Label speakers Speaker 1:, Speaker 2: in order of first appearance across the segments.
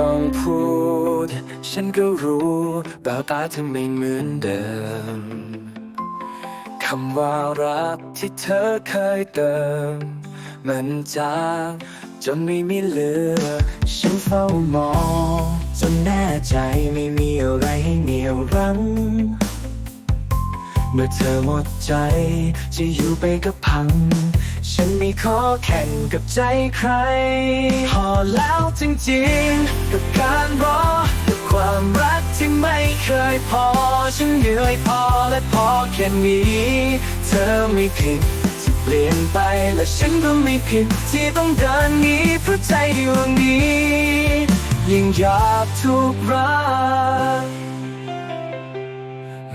Speaker 1: ต้องพูด ฉันก็รู้แววตาเธอไม่เหมือนเดิม คำว่ารักที่เธอเคยเติม มันจางจนไม่มีเหลือ ฉันเฝ้ามองจนแน่ใจไม่มีอะไรให้เหนี่ยวรั้ง เมื่อเธอหมดใจจะอยู่ไปกับพัง ฉันไม่ขอแข่งกับใจใคร พอแล้วจริงๆ กับการรอกับความรักที่ไม่เคยพอ ฉันเหนื่อยพอและพอแค่นี้ เธอไม่ผิดที่เปลี่ยนไปและฉันก็ไม่ผิดที่ต้องเดินนี้เพราะใจดวงนี้ ยิ่งอยากถูกรัก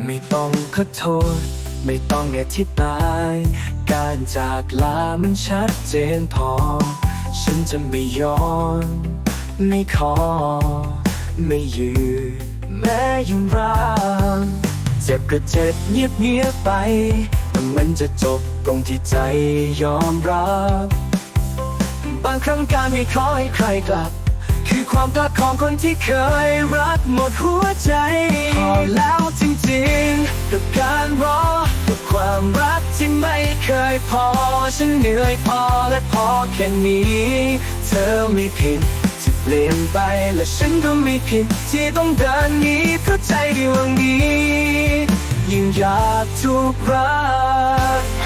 Speaker 1: ไม่ต้องขอโทษ ไม่ต้องอธิบาย การจากลามันชัดเจนพอ ฉันจะไม่ย้อน ไม่ขอ ไม่ยืนแม้ยังรักเจ็บก็เจ็บเงียบเงียบไปแต่มันจะจบตรงที่ใจยอมรับบางครั้งการไม่ขอให้ใครกลับ คือความรักของคนที่เคยรักหมดหัวใจพอแล้วจริงๆกับการรอ ความรักที่ไม่เคยพอ ฉันเหนื่อยพอและพอแค่นี้ เธอไม่ผิดที่เปลี่ยนไปและฉันก็ไม่ผิดที่ต้องเดินนี้เพราะใจดวงนี้ ยิ่งอยากถูกรัก